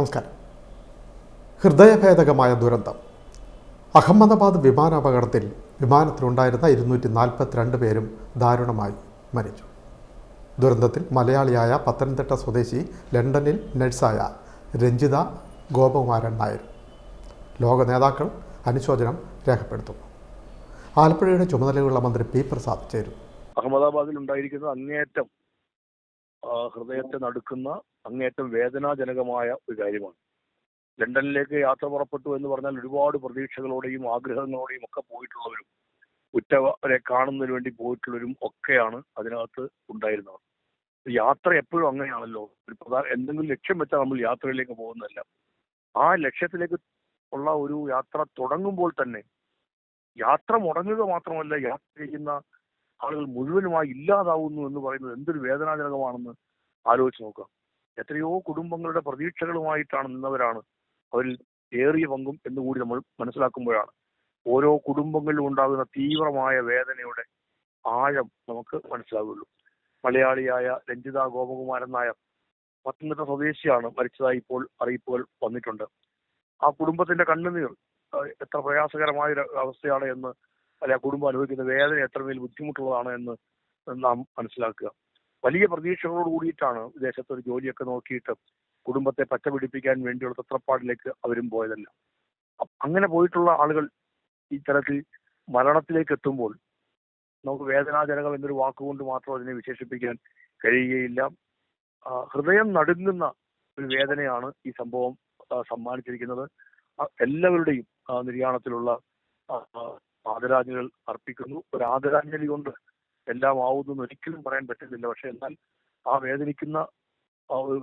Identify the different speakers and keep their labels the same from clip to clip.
Speaker 1: നമസ്കാരം. ഹൃദയഭേദകമായ ദുരന്തം. അഹമ്മദാബാദ് വിമാനാപകടത്തിൽ വിമാനത്തിലുണ്ടായിരുന്ന ഇരുന്നൂറ്റി നാൽപ്പത്തിരണ്ട് പേരും ദാരുണമായി മരിച്ചു. ദുരന്തത്തിൽ മലയാളിയായ പത്തനംതിട്ട സ്വദേശി ലണ്ടനിൽ നഴ്സായ രഞ്ജിത ഗോപകുമാരൻ നായർ. ലോക നേതാക്കൾ അനുശോചനം രേഖപ്പെടുത്തുന്നു. ആലപ്പുഴയുടെ ചുമതലയുള്ള മന്ത്രി പി പ്രസാദ് ചേരും.
Speaker 2: അഹമ്മദാബാദിൽ ഉണ്ടായിരിക്കുന്ന അങ്ങേയറ്റം ഹൃദയത്തെ നടുക്കുന്ന അങ്ങേയറ്റം വേദനാജനകമായ ഒരു കാര്യമാണ്. ലണ്ടനിലേക്ക് യാത്ര പുറപ്പെട്ടു എന്ന് പറഞ്ഞാൽ ഒരുപാട് പ്രതീക്ഷകളോടെയും ആഗ്രഹങ്ങളോടെയും ഒക്കെ പോയിട്ടുള്ളവരും ഉറ്റവരെ കാണുന്നതിന് വേണ്ടി പോയിട്ടുള്ളവരും ഒക്കെയാണ് അതിനകത്ത് ഉണ്ടായിരുന്നവർ. യാത്ര എപ്പോഴും അങ്ങനെയാണല്ലോ. ഒരു പ്രധാന എന്തെങ്കിലും ലക്ഷ്യം വെച്ചാൽ നമ്മൾ യാത്രയിലേക്ക് പോകുന്നതല്ല. ആ ലക്ഷ്യത്തിലേക്ക് ഉള്ള ഒരു യാത്ര തുടങ്ങുമ്പോൾ തന്നെ യാത്ര മുടങ്ങുക മാത്രമല്ല യാത്ര ചെയ്യുന്ന ആളുകൾ മുഴുവനുമായി ഇല്ലാതാവുന്നു എന്ന് പറയുന്നത് എന്തൊരു വേദനാജനകമാണെന്ന് ആലോചിച്ച് നോക്കുക എത്രയോ കുടുംബങ്ങളുടെ പ്രതീക്ഷകളുമായിട്ടാണ് നിന്നവരാണ് അവരിൽ ഏറിയ പങ്കും എന്നുകൂടി നമ്മൾ മനസ്സിലാക്കുമ്പോഴാണ്. ഓരോ കുടുംബങ്ങളിലും ഉണ്ടാകുന്ന തീവ്രമായ വേദനയുടെ ആഴം നമുക്ക് മനസ്സിലാവുള്ളൂ. മലയാളിയായ രഞ്ജിത ഗോപകുമാരൻ നായർ പത്തനംതിട്ട സ്വദേശിയാണ് മരിച്ചതായി ഇപ്പോൾ അറിയിപ്പുകൾ വന്നിട്ടുണ്ട്. ആ കുടുംബത്തിന്റെ കണ്ണുനീർ എത്ര പ്രയാസകരമായ ഒരു അവസ്ഥയാണ് എന്ന് അല്ലെ ആ കുടുംബം അനുഭവിക്കുന്ന വേദന എത്രമേൽ ബുദ്ധിമുട്ടുള്ളതാണ് എന്ന് നാം മനസ്സിലാക്കുക. വലിയ പ്രതീക്ഷകളോട് കൂടിയിട്ടാണ് വിദേശത്ത് ഒരു ജോലിയൊക്കെ നോക്കിയിട്ട് കുടുംബത്തെ പച്ചപിടിപ്പിക്കാൻ വേണ്ടിയുള്ള തത്രപ്പാടിലേക്ക് അവരും പോയതല്ല. അങ്ങനെ പോയിട്ടുള്ള ആളുകൾ ഇത്തരത്തിൽ തരത്തിൽ മരണത്തിലേക്ക് എത്തുമ്പോൾ നമുക്ക് വേദനാജനകം എന്നൊരു വാക്കുകൊണ്ട് മാത്രം അതിനെ വിശേഷിപ്പിക്കാൻ കഴിയുകയില്ല. ഹൃദയം നടുങ്ങുന്ന ഒരു വേദനയാണ് ഈ സംഭവം സമ്മാനിച്ചിരിക്കുന്നത്. എല്ലാവരുടെയും നിര്യാണത്തിലുള്ള ആദരാഞ്ജലികൾ അർപ്പിക്കുന്നു. ഒരു ആദരാഞ്ജലി കൊണ്ട് എല്ലാം ആവുന്നു എന്ന് ഒരിക്കലും പറയാൻ പറ്റുന്നില്ല. പക്ഷെ എന്നാൽ ആ വേദനിക്കുന്ന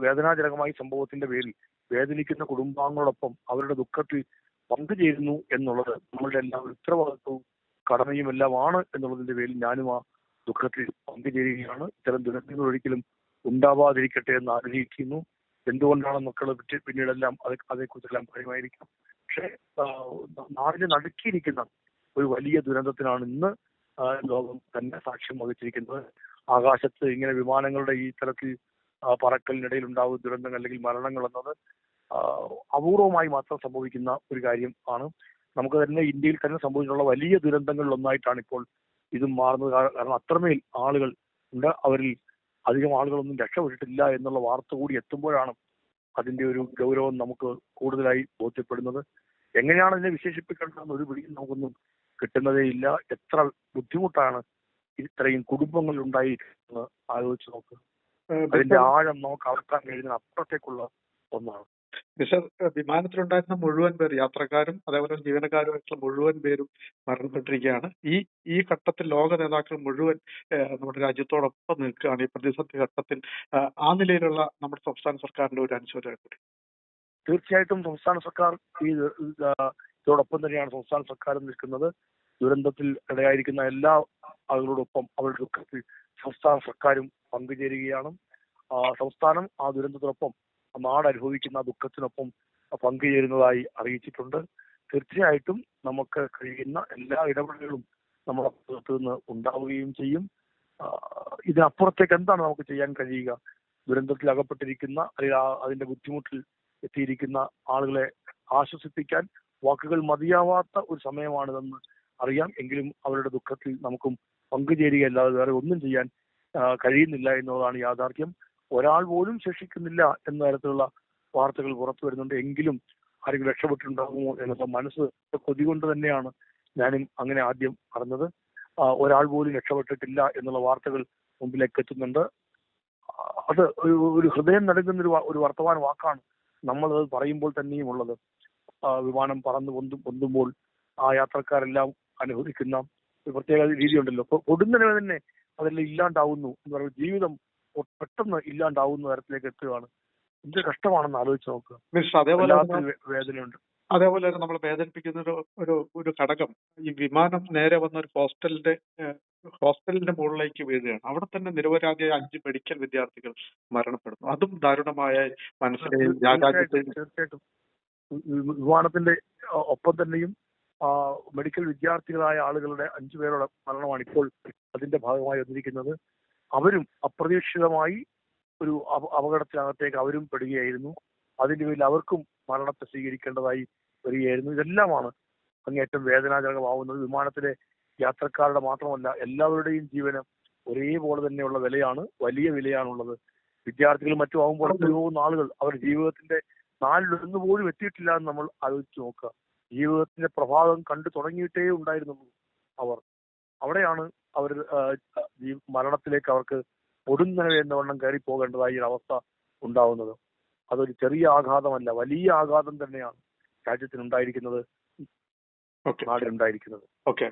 Speaker 2: വേദനാജനകമായ സംഭവത്തിന്റെ പേരിൽ വേദനിക്കുന്ന കുടുംബാംഗങ്ങളോടൊപ്പം അവരുടെ ദുഃഖത്തിൽ പങ്കുചേരുന്നു എന്നുള്ളത് നമ്മളുടെ എല്ലാ ഉത്തരവാദിത്വവും കടമയും എല്ലാമാണ് എന്നുള്ളതിന്റെ പേരിൽ ഞാനും ആ ദുഃഖത്തിൽ പങ്കുചേരുകയാണ് ഇത്തരം ദുരന്തങ്ങൾ ഒരിക്കലും ഉണ്ടാവാതിരിക്കട്ടെ എന്ന് ആഗ്രഹിക്കുന്നു. എന്തുകൊണ്ടാണ് മക്കൾ പിന്നീടെല്ലാം അത് അതേക്കുറിച്ചെല്ലാം കാര്യമായിരിക്കാം? പക്ഷേ നാടിനെ നടുക്കിയിരിക്കുന്ന ഒരു വലിയ ദുരന്തത്തിനാണ് ഇന്ന് ലോകം തന്നെ സാക്ഷ്യം വഹിച്ചിരിക്കുന്നത്. ആകാശത്ത് ഇങ്ങനെ വിമാനങ്ങളുടെ ഈ തരത്തിൽ പറക്കലിനിടയിൽ ഉണ്ടാകുന്ന ദുരന്തങ്ങൾ അല്ലെങ്കിൽ മരണങ്ങൾ എന്നത് അപൂർവമായി മാത്രം സംഭവിക്കുന്ന ഒരു കാര്യം ആണ്. നമുക്ക് തന്നെ ഇന്ത്യയിൽ തന്നെ സംഭവിച്ചിട്ടുള്ള വലിയ ദുരന്തങ്ങളിൽ ഒന്നായിട്ടാണ് ഇപ്പോൾ ഇത് മാറുന്നത്. കാരണം അത്രമേൽ ആളുകൾ ഉണ്ട്. അവരിൽ അധികം ആളുകളൊന്നും രക്ഷപ്പെട്ടിട്ടില്ല എന്നുള്ള വാർത്ത കൂടി എത്തുമ്പോഴാണ് അതിന്റെ ഒരു ഗൗരവം നമുക്ക് കൂടുതലായി ബോധ്യപ്പെടുന്നത്. എങ്ങനെയാണ് അതിനെ വിശേഷിപ്പിക്കേണ്ടതെന്ന് ഒരു പിടിയും നമുക്കൊന്നും കിട്ടുന്നതേ ഇല്ല. എത്ര ബുദ്ധിമുട്ടാണ് ഇത്രയും കുടുംബങ്ങൾ ഉണ്ടായി ആലോചിച്ച് നോക്ക്. അതിന്റെ ആഴം നമുക്ക് അളക്കാൻ കഴിയുന്ന അപ്പുറത്തേക്കുള്ള ഒന്നാണ്.
Speaker 3: വിമാനത്തിലുണ്ടായിരുന്ന മുഴുവൻ പേർ യാത്രക്കാരും അതേപോലെ ജീവനക്കാരുമായിട്ടുള്ള മുഴുവൻ പേരും മരണപ്പെട്ടിരിക്കുകയാണ്. ഈ ഈ ഘട്ടത്തിൽ ലോക നേതാക്കൾ മുഴുവൻ നമ്മുടെ രാജ്യത്തോടൊപ്പം നിൽക്കുകയാണ്. ഈ പ്രതിസന്ധി ഘട്ടത്തിൽ ആ നിലയിലുള്ള നമ്മുടെ സംസ്ഥാന സർക്കാരിന്റെ ഒരു അനുശോചനം കൂടി.
Speaker 2: തീർച്ചയായിട്ടും സംസ്ഥാന സർക്കാർ ഈ ഇതോടൊപ്പം തന്നെയാണ് സംസ്ഥാന സർക്കാരും നിൽക്കുന്നത്. ദുരന്തത്തിൽ ഇടയായിരിക്കുന്ന എല്ലാ ആളുകളോടൊപ്പം അവരുടെ ദുഃഖത്തിൽ സംസ്ഥാന സർക്കാരും പങ്കുചേരുകയാണ്. സംസ്ഥാനം ആ ദുരന്തത്തിനൊപ്പം നാട് അനുഭവിക്കുന്ന ദുഃഖത്തിനൊപ്പം പങ്കുചേരുന്നതായി അറിയിച്ചിട്ടുണ്ട്. തീർച്ചയായിട്ടും നമുക്ക് കഴിയുന്ന എല്ലാ ഇടപെടലുകളും നമ്മുടെ ഭാഗത്തു നിന്ന് ഉണ്ടാവുകയും ചെയ്യും. ഇതിനപ്പുറത്തേക്ക് എന്താണ് നമുക്ക് ചെയ്യാൻ കഴിയുക? ദുരന്തത്തിൽ അകപ്പെട്ടിരിക്കുന്ന അല്ലെങ്കിൽ അതിന്റെ ബുദ്ധിമുട്ടിൽ എത്തിയിരിക്കുന്ന ആളുകളെ ആശ്വസിപ്പിക്കാൻ വാക്കുകൾ മതിയാവാത്ത ഒരു സമയമാണിതെന്ന് അറിയാം. എങ്കിലും അവരുടെ ദുഃഖത്തിൽ നമുക്കും പങ്കുചേരുകയല്ലാതെ വേറെ ഒന്നും ചെയ്യാൻ കഴിയുന്നില്ല എന്നുള്ളതാണ് യാഥാർത്ഥ്യം. ഒരാൾ പോലും ശേഷിക്കുന്നില്ല എന്ന തരത്തിലുള്ള വാർത്തകൾ പുറത്തു വരുന്നുണ്ട്. എങ്കിലും ആരെങ്കിലും രക്ഷപ്പെട്ടിട്ടുണ്ടാകുമോ എന്നുള്ള മനസ്സ് കൊതി കൊണ്ട് തന്നെയാണ് ഞാനും അങ്ങനെ ആദ്യം അറിഞ്ഞത്. ഒരാൾ പോലും രക്ഷപ്പെട്ടിട്ടില്ല എന്നുള്ള വാർത്തകൾ മുമ്പിലേക്ക് എത്തുന്നുണ്ട്. അത് ഒരു ഹൃദയം നൽകുന്ന ഒരു ഒരു വർത്തമാന വാക്കാണ് നമ്മൾ അത് പറയുമ്പോൾ തന്നെയും ഉള്ളത് വിമാനം പറന്ന് കൊണ്ട് പൊന്തുമ്പോൾ ആ യാത്രക്കാരെല്ലാം അനുഭവിക്കുന്ന ഒരു പ്രത്യേക രീതിയുണ്ടല്ലോ. അപ്പൊ കൊടുന്നതിനെ തന്നെ അതെല്ലാം ഇല്ലാണ്ടാവുന്നു എന്ന് പറയുന്നത് ജീവിതം പെട്ടെന്ന് ഇല്ലാണ്ടാവുന്ന തരത്തിലേക്ക് എത്തുകയാണ്. എന്ത് കഷ്ടമാണെന്ന് ആലോചിച്ച് നോക്കുക
Speaker 3: അതേപോലെ
Speaker 2: വേദനയുണ്ട്.
Speaker 3: അതേപോലെ തന്നെ നമ്മൾ വേദനിപ്പിക്കുന്ന ഒരു ഒരു ഒരു ഘടകം. ഈ വിമാനം നേരെ വന്ന ഒരു ഹോസ്റ്റലിന്റെ ഹോസ്റ്റലിന്റെ മുകളിലേക്ക് വീഴുകയാണ്. അവിടെ തന്നെ നിരവധി അഞ്ച് മെഡിക്കൽ വിദ്യാർത്ഥികൾ മരണപ്പെടുന്നു. അതും ദാരുണമായ മനസ്സിനെയും
Speaker 2: വിമാനത്തിന്റെ ഒപ്പം തന്നെയും മെഡിക്കൽ വിദ്യാർത്ഥികളായ ആളുകളുടെ അഞ്ചു പേരുടെ മരണമാണ് ഇപ്പോൾ അതിന്റെ ഭാഗമായി വന്നിരിക്കുന്നത്. അവരും അപ്രതീക്ഷിതമായി ഒരു അപ- അപകടത്തിനകത്തേക്ക് അവരും പെടുകയായിരുന്നു. അതിന്റെ പേരിൽ അവർക്കും മരണത്തെ സ്വീകരിക്കേണ്ടതായി വരികയായിരുന്നു. ഇതെല്ലാമാണ് അങ്ങേറ്റം വേദനാജനകമാവുന്നത്. വിമാനത്തിലെ യാത്രക്കാരുടെ മാത്രമല്ല എല്ലാവരുടെയും ജീവനം ഒരേപോലെ തന്നെയുള്ള വിലയാണ് വലിയ വിലയാണുള്ളത്. വിദ്യാർത്ഥികൾ മറ്റും ആകുമ്പോൾ പോകുന്ന ആളുകൾ അവരുടെ ജീവിതത്തിന്റെ നാലിലൊന്ന് പോലും എത്തിയിട്ടില്ല എന്ന് നമ്മൾ ആലോചിച്ച് നോക്കുക. ജീവിതത്തിന്റെ പ്രഭാതം കണ്ടു തുടങ്ങിയിട്ടേ ഉണ്ടായിരുന്നുള്ളൂ അവർ. അവിടെയാണ് അവർ മരണത്തിലേക്ക് അവർക്ക് പൊടുന്നനെ എന്നവണ്ണം കയറി പോകേണ്ടതായ ഒരു അവസ്ഥ ഉണ്ടാവുന്നത്. അതൊരു ചെറിയ ആഘാതമല്ല വലിയ ആഘാതം തന്നെയാണ് രാജ്യത്തിനുണ്ടായിരിക്കുന്നത്.
Speaker 3: ഓക്കെ
Speaker 2: നാടിനുണ്ടായിരിക്കുന്നത്.
Speaker 3: ഓക്കെ